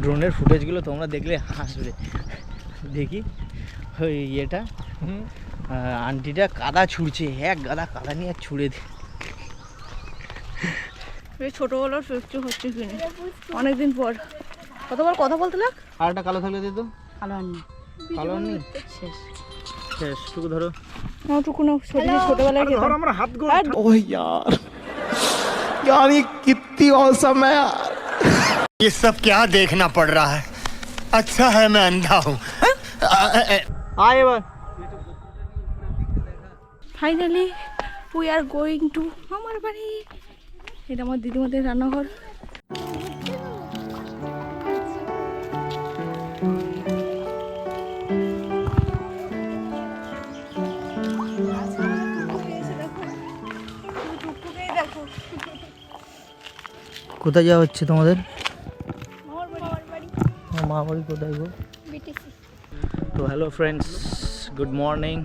ড্রোনের ফুটেজগুলো তোমরা দেখলে হাসবে দেখি ওই ইয়েটা আহ, আন্টিটা কাদা ছুঁড়ছে এক গাদা কাদা নিয়ে ছুঁড়ে দে এই ছোটোবেলার ফেকচু হচ্ছে কিনে অনেকদিন পর কতবার কথা বলতে লাগ আর একটা কালো থাকলে দিত ভালো আনি কালো আর নেই শেষ শেষ টুকু ধরো আমারটুকু না ছোটো ছোটোবেলায় খেতাম আর ओह यार यार ये कितनी औसम है यार ये सब क्या देखना पड़ रहा है अच्छा है मैं अंधा हूँ আয় এবার finally we are going to আমার বাড়ি এটা আমার দিদিমাদের রান্নাঘর কোথায় যাওয়া হচ্ছে তোমাদের বাড়ি কোথায় গো তো হ্যালো ফ্রেন্ডস গুড মর্নিং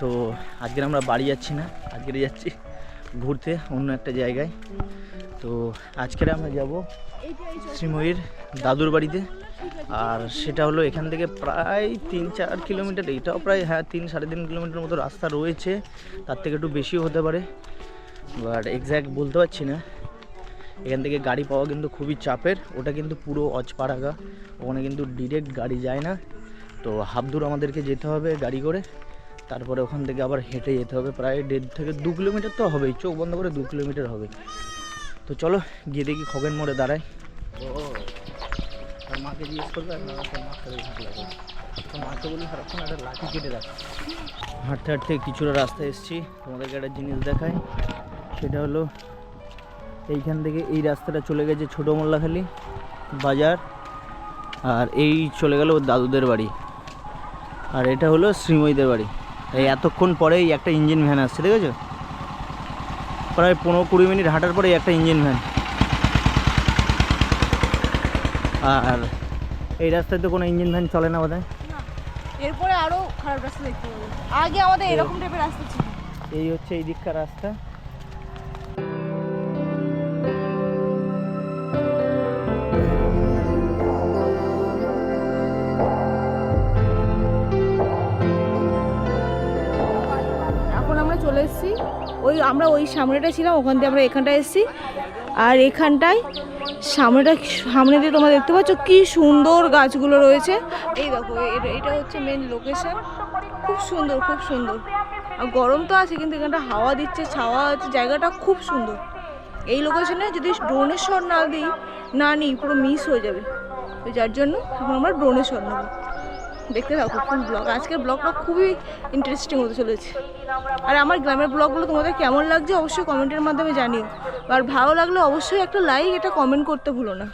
তো আজকে আমরা বাড়ি যাচ্ছি না আজকে যাচ্ছি ঘুরতে অন্য একটা জায়গায়। তো আজকের আমরা যাব শ্রীময়ীর দাদুর বাড়িতে আর সেটা হলো এখান থেকে প্রায় তিন চার কিলোমিটার এটাও প্রায় হ্যাঁ তিন সাড়ে তিন কিলোমিটার মতো রাস্তা রয়েছে তার থেকে একটু বেশিও হতে পারে। বাট এক্স্যাক্ট বলতে পারছি না। এখান থেকে গাড়ি পাওয়া কিন্তু খুবই চাপের। ওটা কিন্তু পুরো অজপাড়াগা। ওখানে কিন্তু ডিরেক্ট গাড়ি যায় না। তো হাফ দূর আমাদেরকে যেতে হবে গাড়ি করে। তারপরে ওখান থেকে আবার হেঁটে যেতে হবে। প্রায় দেড় থেকে দু কিলোমিটার তো হবেই। চোখ বন্ধ করে দু কিলোমিটার হবে। তো চলো গিয়ে দেখি খগেন মোড়ে দাঁড়াই ও মাকে জিজ্ঞেস করবে আর মাকে বলি সারাক্ষণ একটা লাঠি কেটে রাখ। হাঁটতে হাঁটতে কিছুটা রাস্তায় এসেছি। তোমাদেরকে একটা জিনিস দেখাই। সেটা হলো এইখান থেকে এই রাস্তাটা চলে গেছে ছোটো মোল্লাখালি বাজার। আর এই চলে গেল দাদুদের বাড়ি। আর এটা হলো শ্রীময়ীদের বাড়ি। এই এতক্ষণ পরেই একটা ইঞ্জিন ভ্যান আসছে ঠিক আছে প্রায় পনেরো কুড়ি মিনিট হাঁটার পরেই একটা ইঞ্জিন ভ্যান আর এই রাস্তায় তো কোনো ইঞ্জিন ভ্যান চলে না বোধহয়। এরপরে আরও খারাপ রাস্তা দেখতে পাবো। আগে আমাদের এরকম টাইপের রাস্তা ছিল। এই হচ্ছে এই দিককার রাস্তা। এসেছি। ওই আমরা ওই সামনেটা ছিলাম, ওখান দিয়ে আমরা এখানটায় এসেছি। আর এখানটায় সামনেটা সামনে দিয়ে তোমরা দেখতে পাচ্ছ কি সুন্দর গাছগুলো রয়েছে। এই দেখো এটা হচ্ছে মেন লোকেশন খুব সুন্দর খুব সুন্দর। আর গরম তো আছে, কিন্তু এখানটা হাওয়া দিচ্ছে, ছাওয়া আছে, জায়গাটা খুব সুন্দর। এই লোকেশনে যদি ড্রোনের শট না দিই, না নিই, পুরো মিস হয়ে যাবে। যার জন্য আমরা ড্রোনের নেব। দেখতে থাকো কোন ব্লগ আজকের ব্লগটা খুবই ইন্টারেস্টিং হতে চলেছে। আর আমার গ্রামের ব্লগগুলো তোমাদের কেমন লাগছে অবশ্যই কমেন্টের মাধ্যমে জানিও। আর ভালো লাগলে অবশ্যই একটা লাইক এটা কমেন্ট করতে ভুলো না।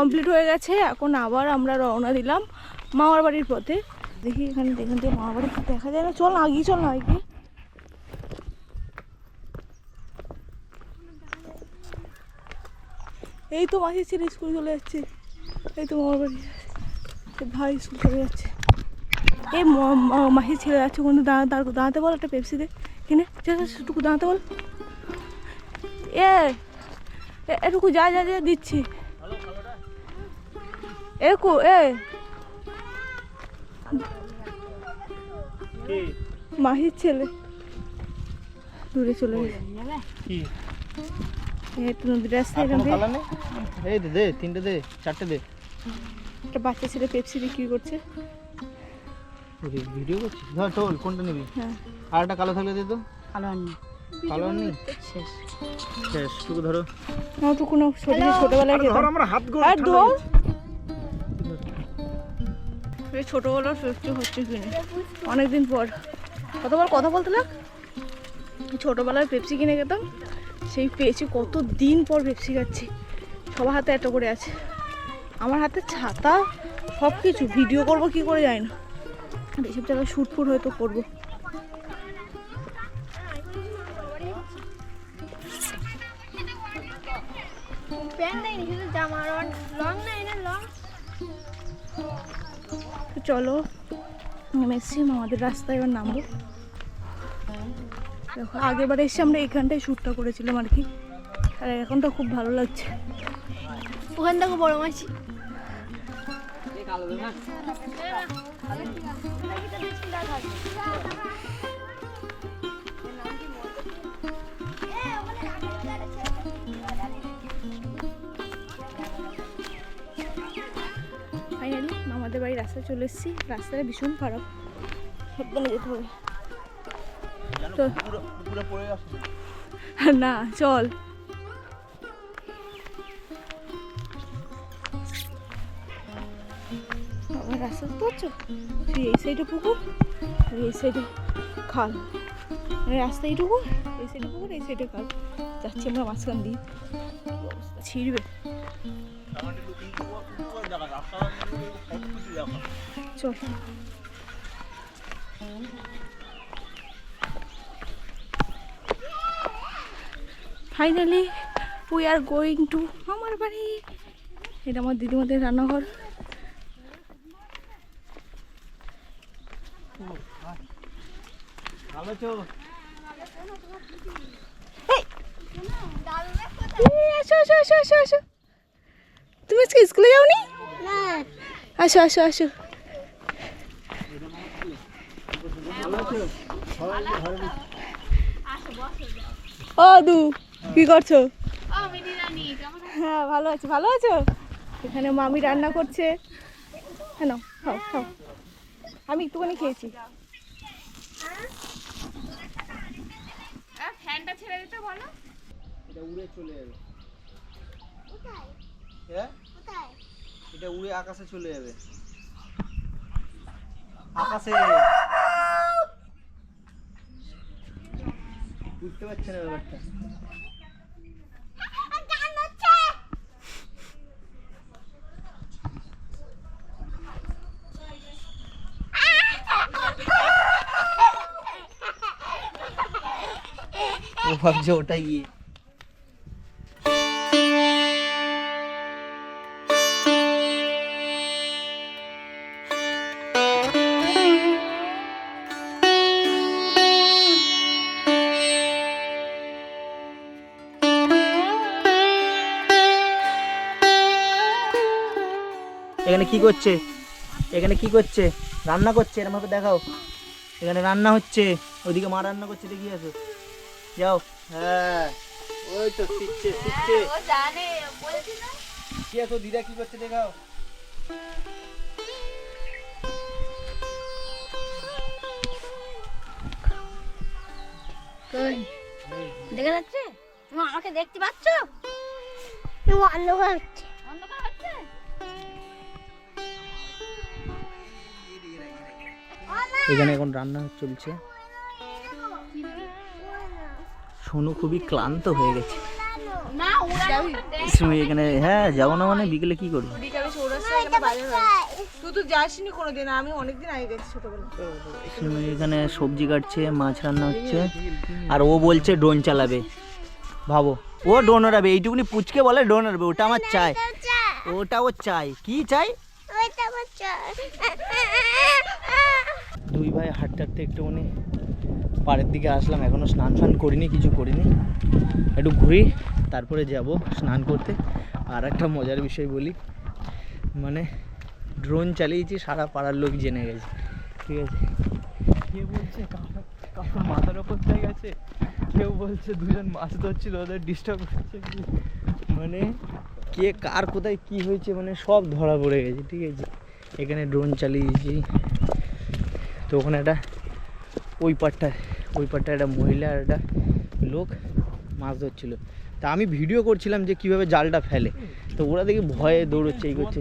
কমপ্লিট হয়ে গেছে, এখন আবার আমরা রওনা দিলাম মামার বাড়ির পথে। দেখি এখানে, দেখুন দিয়ে মামার বাড়ি দেখা যায় না? চল আগিয়ে চল না, আগিয়ে। এই তো মাসির ছেলে স্কুল চলে যাচ্ছে। এই তো মামার বাড়ি। ভাই স্কুল চলে যাচ্ছে। এই মাসির ছেলে যাচ্ছে কোনো দাঁড়া, দাঁড়- দাঁড়াতে বল একটা পেপসি দে। কিনে একটুকু দাঁড়াতে বল। এ- এটুকু যা যা যা, দিচ্ছি। একু এ মাহির ছেলে। দূরে চলে গেছে। কি? এই নদীর রাস্তায় এই দে দে তিনটে দে চারটে দে। একটা বাচ্চা ছেলে পেপসি বিক্রি করছে। ভিডিও করছিস? ধর চল কোনটা নিবি? হ্যাঁ। আর একটা কালো থাকলে দে তো। কালো আর নেই শেষ। শেষ টুকু ধরো। না ছোট ছোটবেলায় খেতাম। আমরা হাত আর দৌড়। এই ছোটবেলার ফেকচু হচ্ছে কিনে অনেকদিন পর। কতবার কথা বলতে লাগ? ছোটোবেলায় পেপসি কিনে খেতাম, সেই পেয়েছি কত দিন পর পেপসি খাচ্ছি। সবার হাতে একটা করে আছে। আমার হাতে ছাতা সব কিছু ভিডিও করব, কি করে যায় না। এইসব জায়গায় শ্যুট ফুট হয়তো করব। প্যান্ট নেই শুধু জামা চলো। নেমেছি আমাদের রাস্তায় এবার নামবো। দেখো, আগেরবার এসে আমরা এখানটায় শ্যুটটা করেছিলাম আর কি। আর এখন তো খুব ভালো লাগছে। ওখান থেকে বড় মাছি। ফাইনালি আমাদের বাড়ির রাস্তায় চলে এসেছি। রাস্তাটা ভীষণ খারাপ। সাবধানে যেতে হবে। না চল। আমার রাস্তা পাচ্ছ? তুই এই সাইডে পুকুর এই সাইডে খাল। রাস্তা এইটুকু এই সাইডে পুকুর এই সাইডে খাল। যাচ্ছি আমরা মাঝখান দিয়ে। ছিঁড়বে। চল। Finally we are going to আমার বাড়ি। এটা আমার দিদিমাদের রান্নাঘর। তুমি আজকে স্কুলে যাওনি? আসো আসো আসো। ও দু কি করছ হ্যাঁ ভালো আছো ভালো আছো? এখানে মামি রান্না করছে। হ্যাঁ খাও খাও। আমি একটুখানি খেয়েছি। ফ্যানটা ছেড়ে দিতে বলো। এটা উড়ে চলে যাবে। হ্যাঁ? এটা উড়ে আকাশে চলে যাবে। আকাশে। বুঝতে পারছে না ব্যাপারটা ও ভাবছে ওটাই গিয়ে এখানে কি করছে? এখানে কি করছে? রান্না করছে এরকম দেখাও। এখানে রান্না হচ্ছে ওইদিকে মা রান্না করছে দেখি আসো। যাও। হ্যাঁ। ওই তো শিখছে শিখছে কি আছো দিদা কি করছে দেখাও। দেখা যাচ্ছে? তুমি আমাকে দেখতে পাচ্ছ? অন্ধকার। এখানে এখন রান্না চলছে। সোনু খুবই ক্লান্ত হয়ে গেছে। তুমি এখানে হ্যাঁ যাব না মানে বিকেলে কি করব? এখানে বাজার তুই তো যাসনি কোনোদিন আমি অনেকদিন আগে গেছি ছোটবেলা তুমি এখানে সবজি কাটছে মাছ রান্না হচ্ছে আর ও বলছে ড্রোন চালাবে। ভাবো ও ড্রোন ওড়াবে এইটুকুনি পুচকে বলে ড্রোন ওড়াবে ওটা আমার চাই। ওটা ও চাই। কি চাই। দুই ভাই হাঁটতে হাঁটতে একটুখানি পাড়ের দিকে আসলাম। এখনও স্নান ফান করিনি কিছু করিনি। একটু ঘুরি তারপরে যাব স্নান করতে। আর একটা মজার বিষয় বলি মানে ড্রোন চালিয়েছি সারা পাড়ার লোক জেনে গেছে। ঠিক আছে? কে বলছে কারোর মাথার ওপর থেকে গেছে। কেউ বলছে দুজন মাছ ধরছিল ওদের ডিস্টার্ব করছে মানে কে কার কোথায় কি হয়েছে মানে সব ধরা পড়ে গেছে। ঠিক আছে? এখানে ড্রোন চালিয়েছি। তো ওখানে একটা ওই পাটটা ওই পাটটা একটা মহিলা আর একটা লোক মাছ ধরছিল। তা আমি ভিডিও করছিলাম যে কীভাবে জালটা ফেলে। তো ওরা দেখি ভয়ে দৌড়চ্ছে, এই করছে।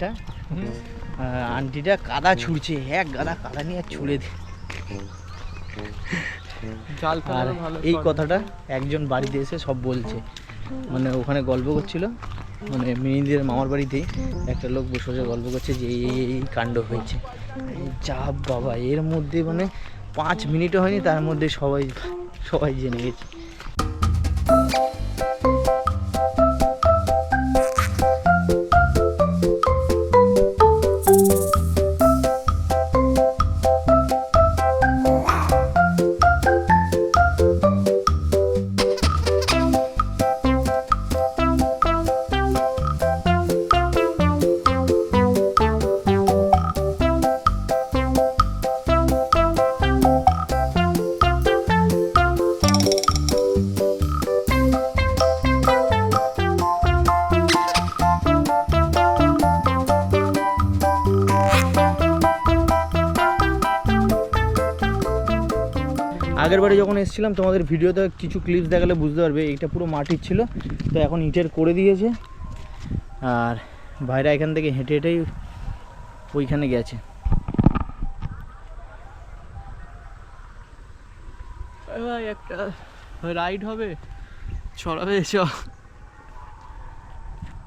ইয়েটা আন্টিটা কাদা ছুঁড়ছে এক গাদা কাদা নিয়ে ছুঁড়ে দি। আর এই কথাটা একজন বাড়িতে এসে সব বলছে। মানে ওখানে গল্প করছিল মানে মিনিদের মামার বাড়িতেই একটা লোক বসে বসে গল্প করছে যে এই এই এই কাণ্ড হয়েছে। যা বাবা এর মধ্যে মানে পাঁচ মিনিটও হয়নি তার মধ্যে সবাই সবাই জেনে গেছে। আগের বারে যখন এসেছিলাম তোমাদের ভিডিওতে কিছু ক্লিপস দেখালে বুঝতে পারবে এইটা পুরো মাটির ছিল। তো এখন ইটের করে দিয়েছে। আর ভাইরা এখান থেকে হেঁটে হেঁটেই ওইখানে গেছে। ভাই একটা রাইড হবে। ছড়াবে চ।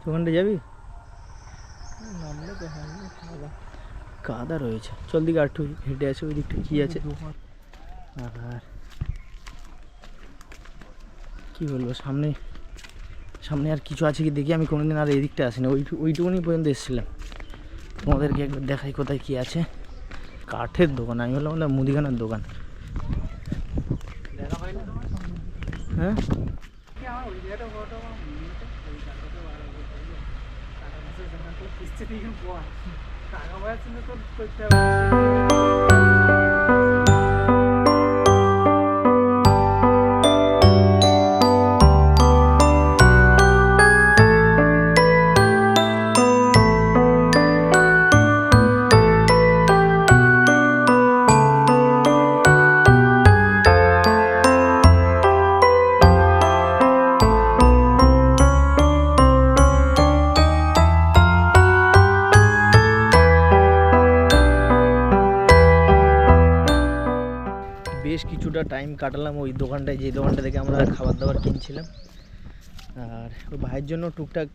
ওখানটা যাবি? কাদা রয়েছে। চল দিকে আর হেঁটে আছে ওই দিকটা কী আছে? আর কি বলব, সামনে সামনে আর কিছু আছে কি দেখি, আমি কোনোদিন আর এই দিকটা আসিনি, ওই, ওইটুকুনি পর্যন্ত এসেছিলাম। তোমাদেরকে একবার দেখাই কোথায় কি আছে। কাঠের দোকান, আমি বললাম ওটা মুদিখানার দোকান। হ্যাঁ? কাটালাম ওই দোকানটায় যে দোকানটা থেকে আমরা খাবার দাবার কিনছিলাম। আর ওই ভাইয়ের জন্য টুকটাক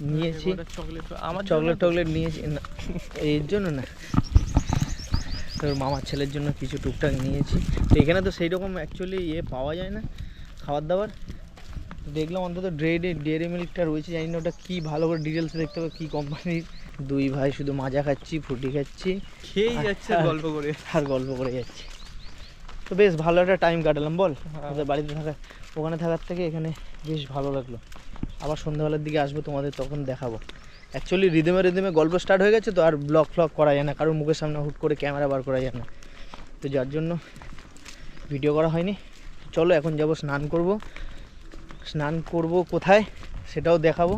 নিয়েছি। চকলেট আমার চকলেট টকলেট নিয়েছি। না এর জন্য না। তোর মামার ছেলের জন্য কিছু টুকটাক নিয়েছি। তো এখানে তো সেই রকম অ্যাকচুয়ালি ইয়ে পাওয়া যায় না খাবার দাবার দেখলাম অন্তত ড্রেডে ডেয়ারি মিল্কটা রয়েছে। জানি না ওটা কী ভালো করে ডিটেলস দেখতে হবে কী কোম্পানির দুই ভাই শুধু মাজা খাচ্ছি ফুটি খাচ্ছি। খেয়েই যাচ্ছে আর- গল্প করে আর গল্প করে যাচ্ছি। তো বেশ ভালো একটা টাইম কাটালাম বল? হ্যাঁ। আমাদের বাড়িতে থাকা ওখানে থাকার থেকে এখানে বেশ ভালো লাগল। আবার সন্ধ্যাবেলার দিকে আসব তোমাদের তখন দেখাবো। অ্যাকচুয়ালি রিদেমে রিদেমে গল্প স্টার্ট হয়ে গেছে তো আর ব্লগ ফ্লগ করা যায় না কারোর মুখের সামনে হুট করে ক্যামেরা বার করা যায় না। তো যার জন্য ভিডিও করা হয়নি। চলো এখন যাব স্নান করব। স্নান করব কোথায় সেটাও দেখাবো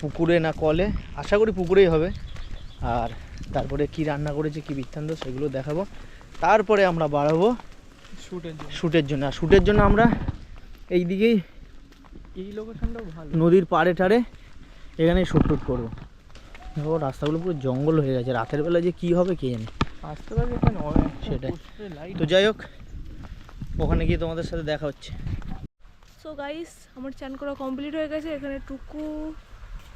পুকুরে না কলে। আশা করি পুকুরেই হবে। আর তারপরে কি রান্না করেছে কি বৃত্তান্ত সেগুলো দেখাবো। তারপরে আমরা বাড়াবো শ্যুটের জন্য। আর শ্যুটের জন্য আমরা এই দিকেই এই লোকেশনটাও ভালো। নদীর পাড়ে টাড়ে এখানেই শ্যুট টুট করব। দেখো রাস্তাগুলো পুরো জঙ্গল হয়ে গেছে। রাতের বেলা যে কী হবে কে জানে? আসতে পারবে এখানে সেটাই। তো যাই হোক ওখানে গিয়ে তোমাদের সাথে দেখা হচ্ছে। সো গাইস আমার চান করা কমপ্লিট হয়ে গেছে। এখানে টুকু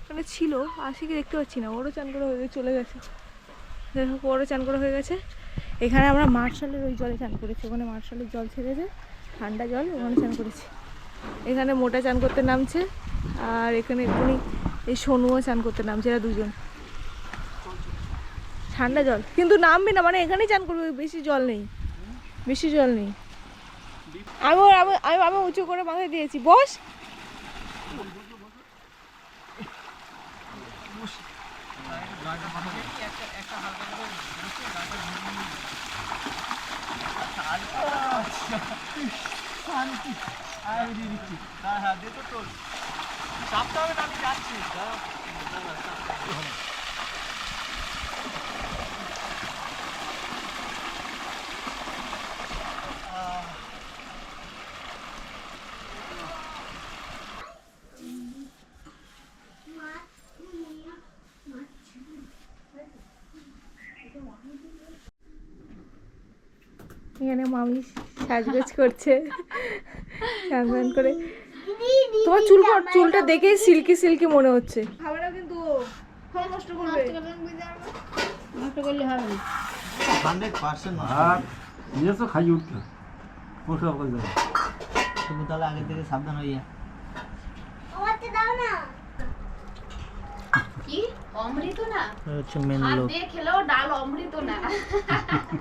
এখানে ছিল আশিকে দেখতে পাচ্ছি না। ওরও চান করা হয়ে গেছে চলে গেছে। দেখো ওরও চান করা হয়ে গেছে। এখানে আমরা মার্শালের ওই জলে চান করেছি, ওখানে মার্শালের জল ছেড়ে ছেড়েছে ঠান্ডা জল ওখানে চান করেছি। এখানে মোটা চান করতে নামছে, আর এখানে এক্ষুনি এই সোনুও চান করতে নামছে, এরা দুজন। ঠান্ডা জল, কিন্তু নামবে না মানে এখানেই চান করবে, বেশি জল নেই, বেশি জল নেই। আমি আমি আমি উঁচু করে মাথায় দিয়েছি, বস। শান্তি। আমি দিয়ে দিচ্ছি হ্যাঁ হ্যাঁ দে তো তোর চাপতে হবে আমি যাচ্ছি। এখানে মামি সাজগোজ করছে। স্নান করে। তোমার চুল কর- চুলটা দেখে সিল্কি সিল্কি মনে হচ্ছে। খাবে কিন্তু নষ্ট করবে। নষ্ট করলে হবে হান্ড্রেড পার্সেন্ট নিজস্ব খাই উঠতে ওঠা করে দেবে তুমি তাহলে আগে থেকে সাবধান হয়ে যা আমাকে দাও না। কি? অমৃত না? এই হচ্ছে মেন লোক দিয়ে খেলেও ডাল অমৃত না।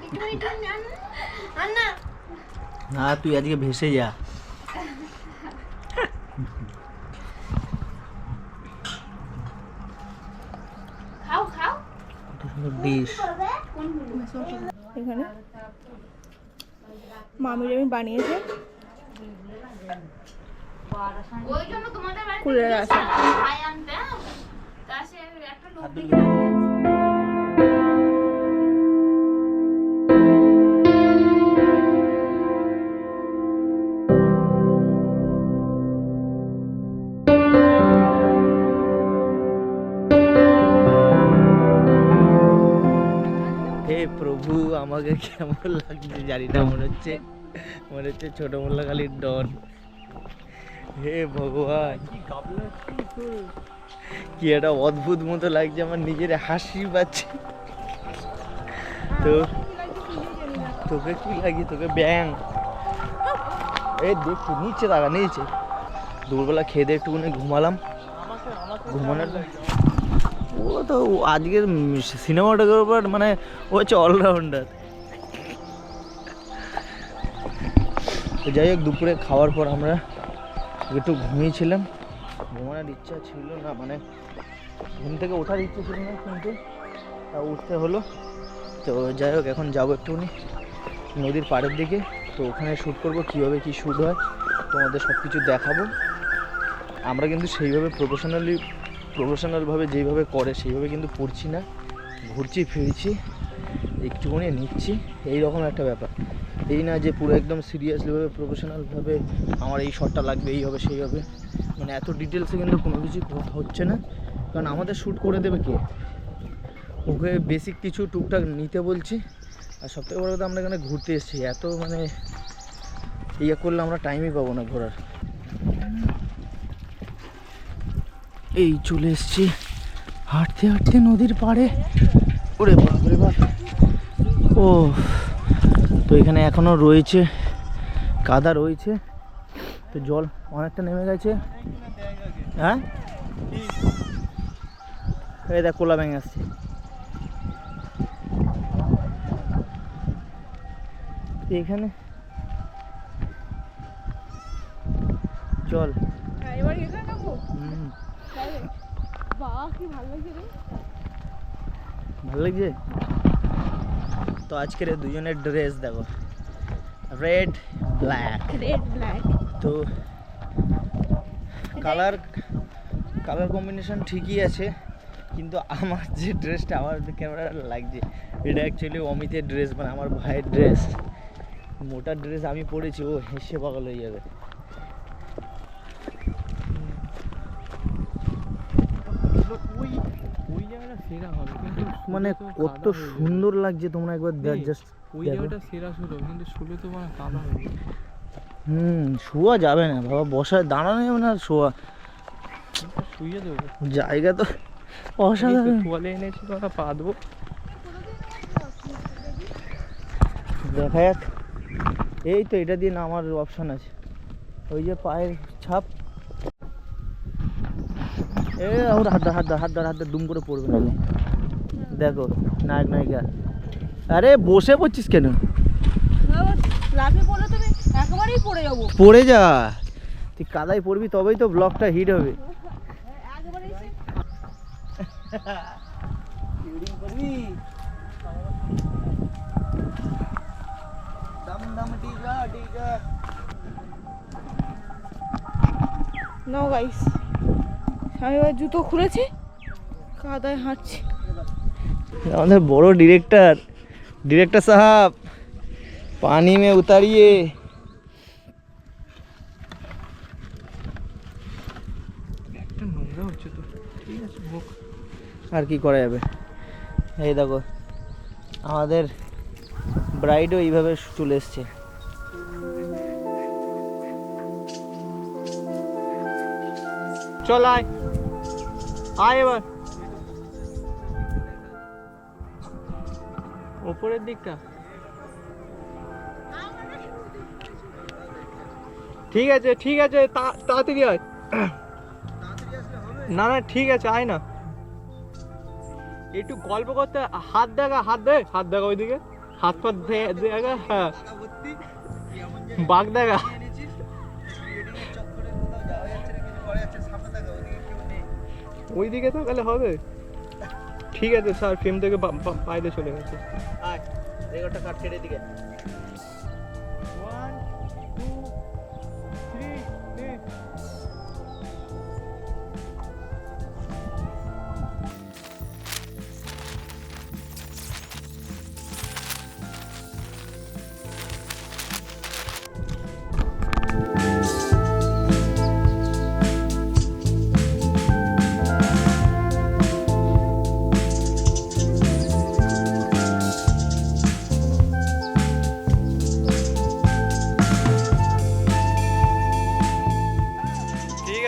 একটু একটু আন আন না না তুই আজকে ভেসে যা। খাও খাও। ডিশ এখানে মামির আমি বানিয়েছে। তোমাদের বাড়িতে কুলের আছে। কেমন লাগছে জানি না মনে হচ্ছে মনে হচ্ছে ছোট মোল্লাখালির ডন। হে ভগবান। কি একটা অদ্ভুত মতো লাগছে, আমার নিজের হাসি পাচ্ছে। তো, তোকে কি লাগে তোকে ব্যাং এই দেখছি নিচে দাঁড়া, নিচে। দুপুরবেলা খেয়ে দিয়ে একটুখানি ঘুমালাম। ঘুমানোর ও তো, আজকের সিনেমাটোগ্রাফার মানে ও হচ্ছে অলরাউন্ডার তো যাই হোক, দুপুরে খাওয়ার পর আমরা একটু ঘুমিয়েছিলাম। ঘুমানোর ইচ্ছা ছিল না মানে ঘুম থেকে ওঠার ইচ্ছে ছিল না, কিন্তু তা উঠতে হলো। তো যাই হোক, এখন যাব একটুখানি নদীর পাড়ের দিকে। তো ওখানে শ্যুট করব, কীভাবে কী শ্যুট হয়, তোমাদের সব কিছু দেখাবো। আমরা কিন্তু সেইভাবে প্রফেশনালি প্রফেশনালভাবে যেইভাবে করে, সেইভাবে কিন্তু পড়ছি না। ঘুরছি, ফিরছি, একটুখানি নিচ্ছি এই রকম একটা ব্যাপার। এই না যে পুরো একদম সিরিয়াসলিভাবে প্রফেশনালভাবে আমার এই শটটা লাগবে, এই হবে, সেই হবে। মানে এত ডিটেলসে কিন্তু কোনো কিছু হচ্ছে না। কারণ আমাদের শ্যুট করে দেবে কে? ওকে বেসিক কিছু টুকটাক নিতে বলছি। আর সবথেকে বড় কথা, আমরা এখানে ঘুরতে এসেছি। এত মানে ইয়ে করলে আমরা টাইমই পাবো না ঘোরার। এই চলে এসছি। হাঁটতে হাঁটতে নদীর পাড়ে। ওরে বাপ রে বাপ। ও তো এখানে এখনও রয়েছে কাদা রয়েছে। তো জল অনেকটা নেমে গেছে। হ্যাঁ? এই দেখ কোলা ব্যাঙ আসছে। এখানে চল রে। ভালো লাগছে? তো আজকের দুজনের ড্রেস দেখো। রেড ব্ল্যাক রেড ব্ল্যাক তো কালার কালার কম্বিনেশন ঠিকই আছে কিন্তু আমার যে ড্রেসটা আমার ক্যামেরা লাগছে এটা অ্যাকচুয়ালি অমিতের ড্রেস মানে আমার ভাইয়ের ড্রেস মোটা ড্রেস আমি পরেছি ও হেসে পাগল হয়ে যাবে ওই ওই জায়গাটা সেরা হবে কিন্তু মানে কত হয়ে। সুন্দর লাগছে তোমরা একবার নেই, জাস্ট ওই জায়গাটা সেরা শুলো কিন্তু শুলে তো মানে কাদা হবে হুম শোয়া যাবে না বাবা বসায় দাঁড়ানো যাবে না শোয়া। শুয়ে দেবো। জায়গা তো অসাধারণ। বলে এনেছি তোরা পা দেবো দেখা যাক। এই তো এটা দিয়ে নামার অপশন আছে। ওই যে পায়ের ছাপ। এ ওর হাত হাত ধর, হাত ধর, হাত ধর, দুম করে পড়বে না দেখো নায়ক নায়িকা। আরে বসে পড়ছিস কেন? পড়ে যা। তুই কাদায় পড়বি তবেই তো ব্লগটা হিট হবে। গাইস আমি জুতো খুলেছি কাদায় হাঁটছি। আমাদের বড় ডিরেক্টর ডিরেক্টর সাহাব পানি মে উতারিয়ে। আর কি করা যাবে? এই দেখো আমাদের ব্রাইডও এইভাবে চলে এসছে। চল আয়। আয় এবার। ওপরের দিকটা। ঠিক আছে ঠিক আছে তাড়াতাড়ি আয়। না না, ঠিক আছে, আয় না। একটু গল্প করতে, হাত দেখা, হাত দে, হাত দেখা ওইদিকে। হাত পা দেখা হ্যাঁ। বাঘ দেখা। ওইদিকে তো গেলে হবে। ঠিক আছে স্যার ফ্রেম থেকে বাইরে চলে গেছে। আয় রেকর্ডটা কাট কেটে দিকে।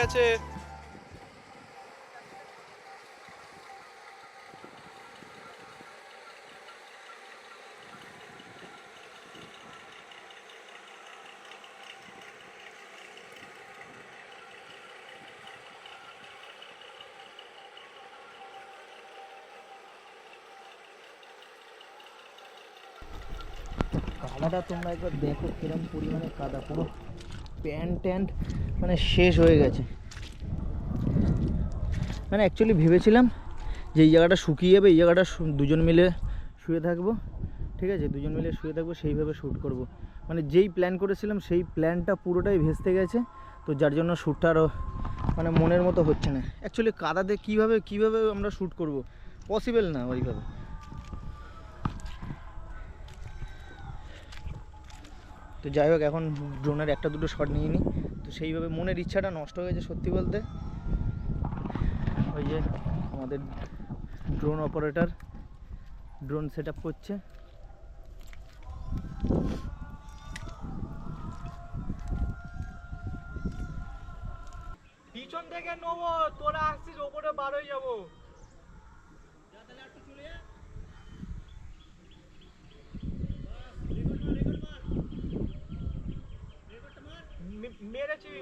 আছে। কাদাটা তোমরা একবার দেখো কিরম পরিমাণে কাদা পুরো প্যান্ট ট্যান্ট মানে শেষ হয়ে গেছে। মানে অ্যাকচুয়ালি ভেবেছিলাম যে এই জায়গাটা শুকিয়ে যাবে, এই জায়গাটা দুজন মিলে শুয়ে থাকব, ঠিক আছে? দুজন মিলে শুয়ে থাকব, সেইভাবে শ্যুট করব। মানে যেই প্ল্যান করেছিলাম, সেই প্ল্যানটা পুরোটাই ভেস্তে গেছে, তো যার জন্য শ্যুটটা আরও মানে মনের মতো হচ্ছে না। অ্যাকচুয়ালি কাদাতে কীভাবে কীভাবে আমরা শ্যুট করব? পসিবল না ওইভাবে। তো যাই হোক, এখন ড্রোনের একটা দুটো শট নিয়ে নিই সেইভাবে মনের ইচ্ছাটা নষ্ট হয়ে গেছে সত্যি বলতে। ওই যে আমাদের ড্রোন অপারেটর ড্রোন সেট করছে। পিছন থেকে নেব তোরা আসছিস, ওপরে বার হয়ে যাব মে- মেরেছি।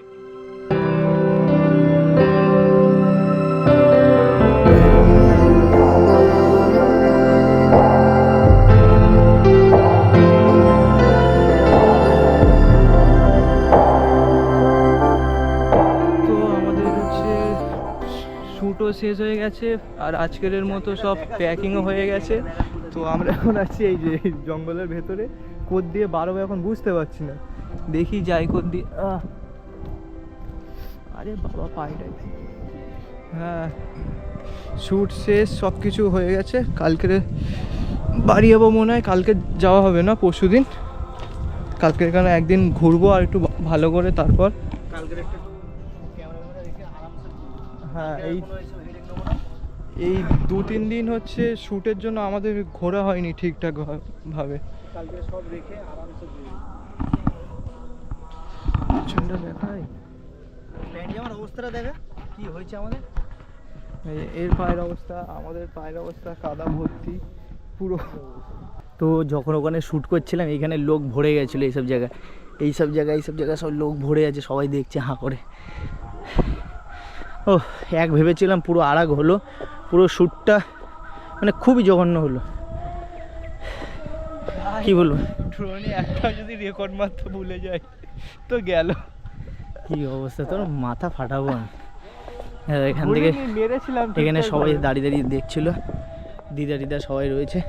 শেষ হয়ে গেছে, আর আজকের মতো সব প্যাকিংও হয়ে গেছে। তো আমরা এখন আছি এই যে জঙ্গলের ভেতরে, কোদ দিয়ে বারো এখন বুঝতে পারছি না। দেখি যাই কোদ দিয়ে আরে বাবা পাইটাই হ্যাঁ শ্যুট শেষ সব কিছু হয়ে গেছে। কালকে বাড়ি যাব মনে হয় কালকে যাওয়া হবে না পরশু দিন। কালকে এখানে একদিন ঘুরবো আর একটু ভালো করে তারপর। হ্যাঁ এই কোনো। এই দু তিন দিন হচ্ছে শ্যুটের জন্য আমাদের ঘোরা হয়নি ঠিকঠাক ভাবে। কালকে সব রেখে আরামসে পিছনটা দেখায় প্যান্ট জামার অবস্থাটা দেখা কি হয়েছে আমাদের? এর পায়ের অবস্থা আমাদের পায়ের অবস্থা কাদা ভর্তি পুরো। তো যখন ওখানে শ্যুট করছিলাম এখানে লোক ভরে গেছিল এইসব জায়গায়। এইসব জায়গায় এইসব জায়গায় সব লোক ভরে আছে সবাই দেখছে হাঁ করে। ও এক ভেবেছিলাম পুরো আরাগ হলো পুরো শ্যুটটা মানে খুবই জঘন্য হলো। কি বলব? ড্রোনে একটা যদি রেকর্ড মারতে ভুলে যায়। তো গেল। কি অবস্থা? তোর মাথা ফাটাবো আমি। হ্যাঁ, এখান থেকে মেরেছিলাম এখানে সবাই দাঁড়িয়ে দাঁড়িয়ে দেখছিল। দিদা দিদা সবাই রয়েছে।